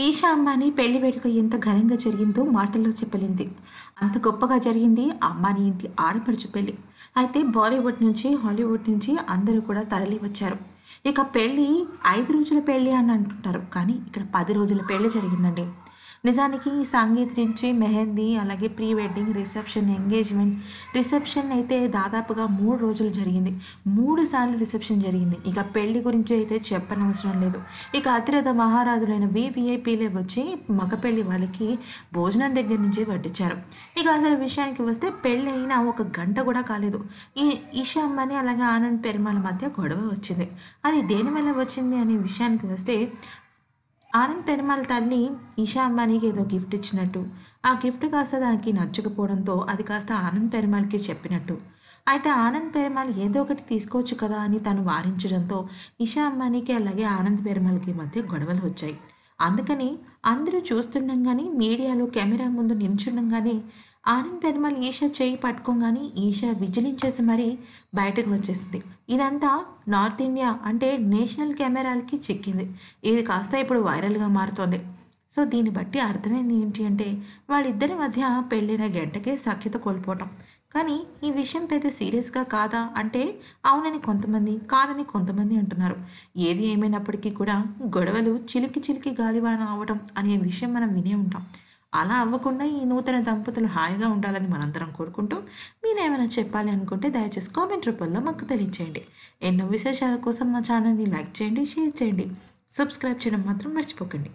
ఈషా అంబానీ పెళ్ళి వేడుక ఎంత ఘనంగా జరిగిందో మాటల్లో చెప్పలేనిది. అంత గొప్పగా జరిగింది అంబానీ ఇంటి ఆడపడుచు పెళ్ళి. అయితే బాలీవుడ్ నుంచి హాలీవుడ్ నుంచి అందరూ కూడా తరలి వచ్చారు. ఇక పెళ్ళి ఐదు రోజుల పెళ్ళి అని అంటుంటారు. కానీ ఇక్కడ పది రోజుల పెళ్ళి జరిగిందండి. నిజానికి సంగీత్ నుంచి మెహందీ అలాగే pre wedding reception engagement reception అయితే దాదాపుగా మూడు రోజులు జరిగింది. మూడు సార్లు రిసెప్షన్ జరిగింది. ఇక పెళ్ళి గురించి అయితే చెప్పనవసరం లేదు. ఇక అతిరథ మహారాజులైన వివిఐపీలే వచ్చి మగ పెళ్ళి వాళ్ళకి భోజనం దగ్గర నుంచి వడ్డించారు. ఇక అసలు విషయానికి వస్తే పెళ్ళి అయినా ఒక గంట కూడా కాలేదు. ఈ ఈషా అలాగే ఆనంద్ పెరుమాల మధ్య గొడవ వచ్చింది. అది దేనివల్ల వచ్చింది అనే విషయానికి వస్తే ఆనంద్ పెరుమాల్ తల్లి ఈషా అంబానీకి ఏదో గిఫ్ట్ ఇచ్చినట్టు. ఆ గిఫ్ట్ కాస్త దానికి నచ్చకపోవడంతో అది కాస్త ఆనంద్ పెరుమాల్కి చెప్పినట్టు. అయితే ఆనంద్ పెరుమాల్ ఏదో ఒకటి తీసుకోవచ్చు కదా అని తను వారించడంతో ఈషా అంబానీకి అలాగే ఆనంద్ పెరుమాల్కి మధ్య గొడవలు వచ్చాయి. అందుకని అందరూ చూస్తుండగానే మీడియాలో కెమెరా ముందు నిల్చుండగానే ఆనంద్ పెరుమల్ ఈషా చేయి పట్టుకోగానే ఈషా విజిలించేసి మరీ బయటకు వచ్చేసింది. ఇదంతా నార్త్ ఇండియా అంటే నేషనల్ కెమెరాలకి చిక్కింది. ఇది కాస్త ఇప్పుడు వైరల్గా మారుతోంది. సో దీన్ని బట్టి అర్థమైంది ఏంటి అంటే వాళ్ళిద్దరి మధ్య పెళ్ళిన గంటకే సఖ్యత కోల్పోవటం. కానీ ఈ విషయం పెద్ద సీరియస్గా కాదా అంటే అవునని కొంతమంది కాదని కొంతమంది అంటున్నారు. ఏది ఏమైనప్పటికీ కూడా గొడవలు చిలికి చిలికి గాలివాన అవడం అనే విషయం మనం వినే ఉంటాం. అలా అవ్వకుండా ఈ నూతన దంపతులు హాయిగా ఉండాలని మనందరం కోరుకుంటూ మీరేమైనా చెప్పాలి అనుకుంటే దయచేసి కామెంట్ రూపంలో మాకు తెలియచేయండి. ఎన్నో విశేషాల కోసం మా ఛానల్ని లైక్ చేయండి షేర్ చేయండి. సబ్స్క్రైబ్ చేయడం మాత్రం మర్చిపోకండి.